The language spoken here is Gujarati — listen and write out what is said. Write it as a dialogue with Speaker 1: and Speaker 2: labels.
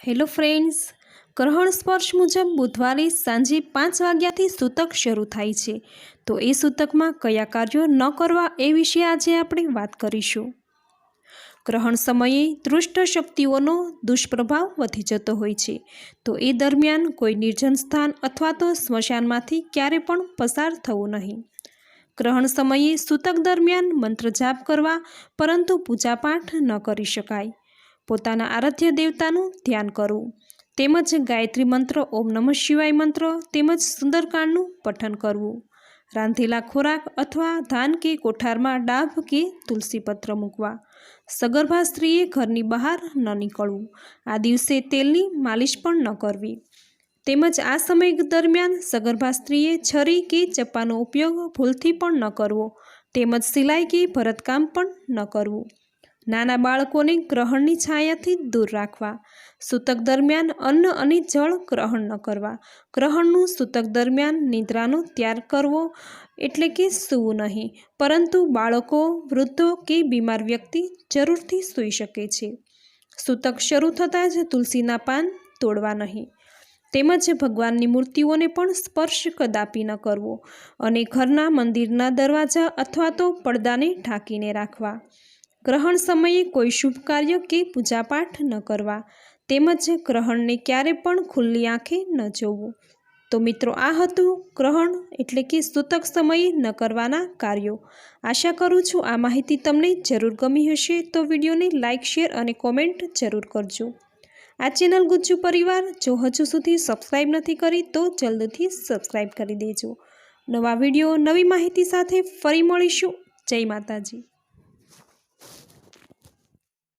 Speaker 1: હેલો ફ્રેન્ડ્સ ગ્રહણ સ્પર્શ મુજબ બુધવારે સાંજે પાંચ વાગ્યાથી સૂતક શરૂ થાય છે. તો એ સૂતકમાં કયા કાર્યો ન કરવા એ વિશે આજે આપણે વાત કરીશું. ગ્રહણ સમયે દુષ્ટ શક્તિઓનો દુષ્પ્રભાવ વધી જતો હોય છે. તો એ દરમિયાન કોઈ નિર્જન સ્થાન અથવા તો સ્મશાનમાંથી ક્યારે પણ પસાર થવું નહીં. ગ્રહણ સમયે સૂતક દરમિયાન મંત્ર જાપ કરવા, પરંતુ પૂજાપાઠ ન કરી શકાય. પોતાના આરાધ્ય દેવતાનું ધ્યાન કરવું તેમજ ગાયત્રી મંત્ર, ઓમ નમઃ શિવાય મંત્ર તેમજ સુંદરકાંડનું પઠન કરવું. રાંધેલા ખોરાક અથવા ધાન કે કોઠારમાં ડાભ કે તુલસીપત્ર મૂકવા. સગર્ભા સ્ત્રીએ ઘરની બહાર ન નીકળવું. આ દિવસે તેલની માલિશ પણ ન કરવી. તેમજ આ સમય દરમિયાન સગર્ભા સ્ત્રીએ છરી કે ચપ્પાનો ઉપયોગ ભૂલથી પણ ન કરવો. તેમજ સિલાઈ કે ભરતકામ પણ ન કરવું. નાના બાળકોને ગ્રહણની છાયાથી દૂર રાખવા. સૂતક દરમિયાન અન્ન અને જળ ગ્રહણ ન કરવા. ગ્રહણનું સૂતક દરમિયાન નિદ્રાનો ત્યાગ કરવો એટલે કે સૂવું નહીં. પરંતુ બાળકો, વૃદ્ધો કે બીમાર વ્યક્તિ જરૂરથી સૂઈ શકે છે. સૂતક શરૂ થતાં જ તુલસીના પાન તોડવા નહીં. તેમજ ભગવાનની મૂર્તિઓને પણ સ્પર્શ કદાપી ન કરવો અને ઘરના મંદિરના દરવાજા અથવા તો પડદાને ઢાંકીને રાખવા. ગ્રહણ સમયે કોઈ શુભ કાર્ય કે પૂજાપાઠ ન કરવા, તેમજ ગ્રહણને ક્યારે પણ ખુલ્લી આંખે ન જોવું. તો મિત્રો, આ હતું ગ્રહણ એટલે કે સૂતક સમયે ન કરવાના કાર્યો. આશા કરું છું આ માહિતી તમને જરૂર ગમી હશે, તો વિડીયોને લાઇક શેર અને કોમેન્ટ જરૂર કરજો. આ ચેનલ ગુજ્જુ પરિવાર, જો હજુ સુધી સબસ્ક્રાઈબ નથી કરી, તો જલ્દથી સબસ્ક્રાઈબ કરી દેજો. નવા વીડિયો, નવી માહિતી સાથે ફરી મળીશું. જય માતાજી.